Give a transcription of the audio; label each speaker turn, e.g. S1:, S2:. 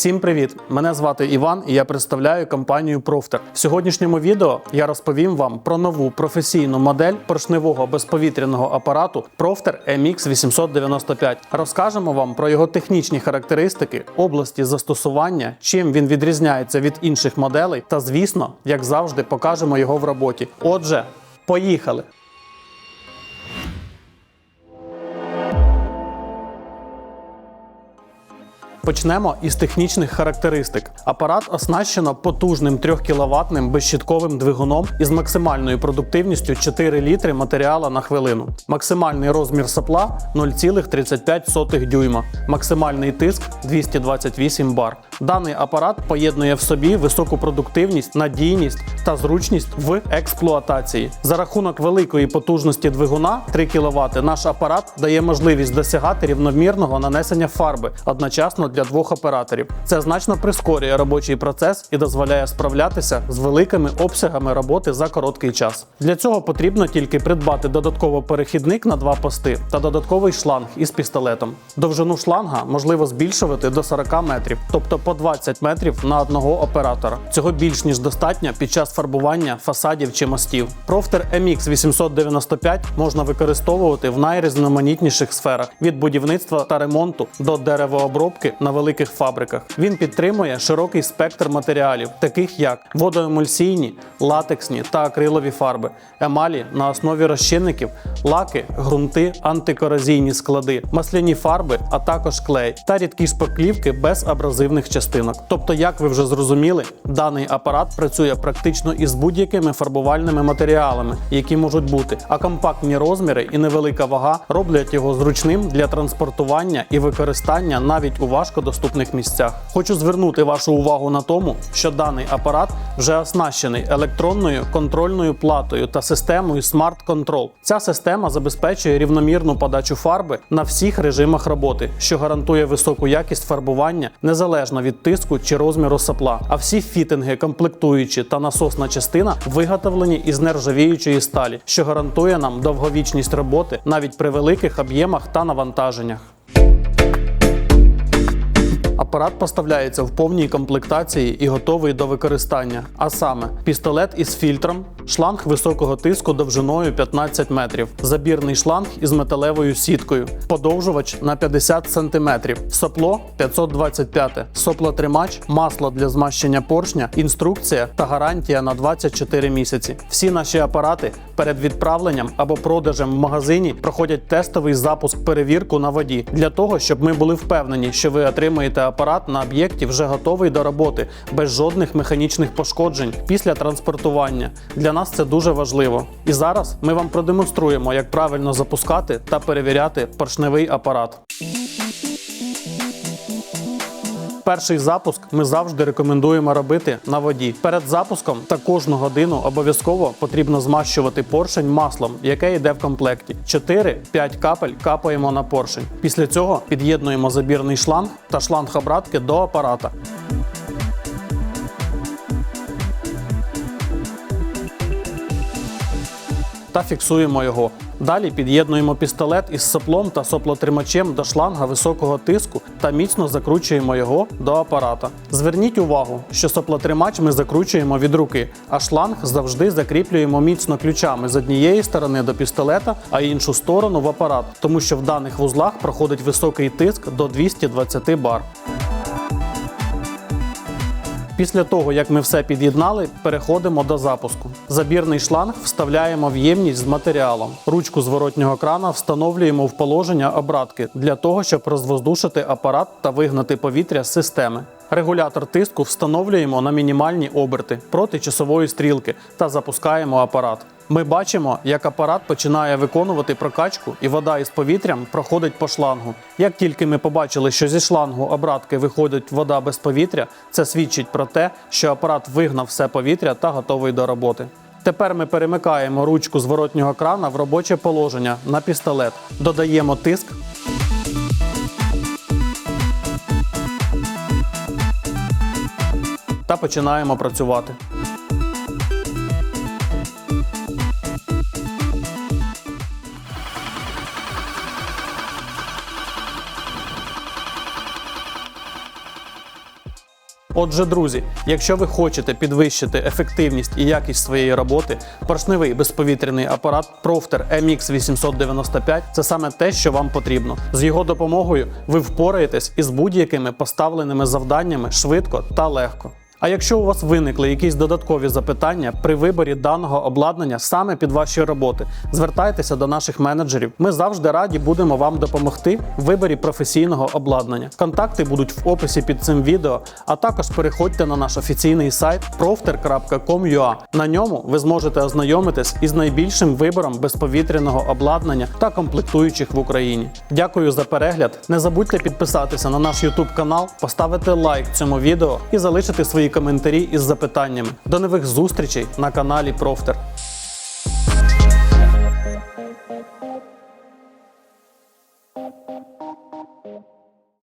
S1: Всім привіт! Мене звати Іван і я представляю компанію Профтер. В сьогоднішньому відео я розповім вам про нову професійну модель поршневого безповітряного апарату Profter MX 895. Розкажемо вам про його технічні характеристики, області застосування, чим він відрізняється від інших моделей, та, звісно, як завжди, покажемо його в роботі. Отже, поїхали! Почнемо із технічних характеристик. Апарат оснащено потужним 3 кВт безщітковим двигуном із максимальною продуктивністю 4 літри матеріала на хвилину. Максимальний розмір сапла 0,35 дюйма. Максимальний тиск 228 бар. Даний апарат поєднує в собі високу продуктивність, надійність та зручність в експлуатації. За рахунок великої потужності двигуна 3 кВт наш апарат дає можливість досягати рівномірного нанесення фарби одночасно для двох операторів. Це значно прискорює робочий процес і дозволяє справлятися з великими обсягами роботи за короткий час. Для цього потрібно тільки придбати додатково перехідник на два пости та додатковий шланг із пістолетом. Довжину шланга можливо збільшувати до 40 метрів, тобто по 20 метрів на одного оператора. Цього більш ніж достатньо під час фарбування фасадів чи мостів. Profter MX 895 можна використовувати в найрізноманітніших сферах від будівництва та ремонту до деревообробки на великих фабриках. Він підтримує широкий спектр матеріалів, таких як водоемульсійні, латексні та акрилові фарби, емалі на основі розчинників, лаки, ґрунти, антикоразійні склади, масляні фарби, а також клей та рідкі шпаклівки без абразивних частинок. Тобто, як ви вже зрозуміли, даний апарат працює практично із будь-якими фарбувальними матеріалами, які можуть бути, а компактні розміри і невелика вага роблять його зручним для транспортування і використання навіть у важкодоступних місцях. Хочу звернути вашу увагу на тому, що даний апарат вже оснащений електронною контрольною платою та системою Smart Control. Ця система забезпечує рівномірну подачу фарби на всіх режимах роботи, що гарантує високу якість фарбування незалежно від тиску чи розміру сапла. А всі фітинги, комплектуючі та насосна частина виготовлені із нержавіючої сталі, що гарантує нам довговічність роботи навіть при великих об'ємах та навантаженнях. Апарат поставляється в повній комплектації і готовий до використання. А саме пістолет із фільтром, шланг високого тиску довжиною 15 метрів, забірний шланг із металевою сіткою, подовжувач на 50 см, сопло 525, соплотримач, масло для змащення поршня, інструкція та гарантія на 24 місяці. Всі наші апарати перед відправленням або продажем в магазині проходять тестовий запуск перевірку на воді для того, щоб ми були впевнені, що ви отримаєте апарат на об'єкті вже готовий до роботи, без жодних механічних пошкоджень після транспортування. Для нас це дуже важливо. І зараз ми вам продемонструємо, як правильно запускати та перевіряти поршневий апарат. Перший запуск ми завжди рекомендуємо робити на воді. Перед запуском та кожну годину обов'язково потрібно змащувати поршень маслом, яке йде в комплекті. 4-5 капель капаємо на поршень. Після цього під'єднуємо забірний шланг та шланг обратки до апарата. та фіксуємо його. Далі під'єднуємо пістолет із соплом та соплотримачем до шланга високого тиску та міцно закручуємо його до апарата. Зверніть увагу, що соплотримач ми закручуємо від руки, а шланг завжди закріплюємо міцно ключами з однієї сторони до пістолета, а іншу сторону в апарат, тому що в даних вузлах проходить високий тиск до 220 бар. Після того, як ми все під'єднали, переходимо до запуску. Забірний шланг вставляємо в ємність з матеріалом. Ручку зворотнього крана встановлюємо в положення обратки для того, щоб розвоздушити апарат та вигнати повітря з системи. Регулятор тиску встановлюємо на мінімальні оберти проти часової стрілки та запускаємо апарат. Ми бачимо, як апарат починає виконувати прокачку, і вода із повітрям проходить по шлангу. Як тільки ми побачили, що зі шлангу обратки виходить вода без повітря, це свідчить про те, що апарат вигнав все повітря та готовий до роботи. Тепер ми перемикаємо ручку зворотнього крана в робоче положення на пістолет, додаємо тиск. Та починаємо працювати. Отже, друзі, якщо ви хочете підвищити ефективність і якість своєї роботи, поршневий безповітряний апарат Profter MX 895 це саме те, що вам потрібно. З його допомогою ви впораєтесь із будь-якими поставленими завданнями швидко та легко. А якщо у вас виникли якісь додаткові запитання при виборі даного обладнання саме під ваші роботи, звертайтеся до наших менеджерів. Ми завжди раді будемо вам допомогти в виборі професійного обладнання. Контакти будуть в описі під цим відео, а також переходьте на наш офіційний сайт profter.com.ua. На ньому ви зможете ознайомитись із найбільшим вибором безповітряного обладнання та комплектуючих в Україні. Дякую за перегляд. Не забудьте підписатися на наш YouTube канал, поставити лайк цьому відео і залишити свої коментарі із запитаннями. До нових зустрічей на каналі Профтер.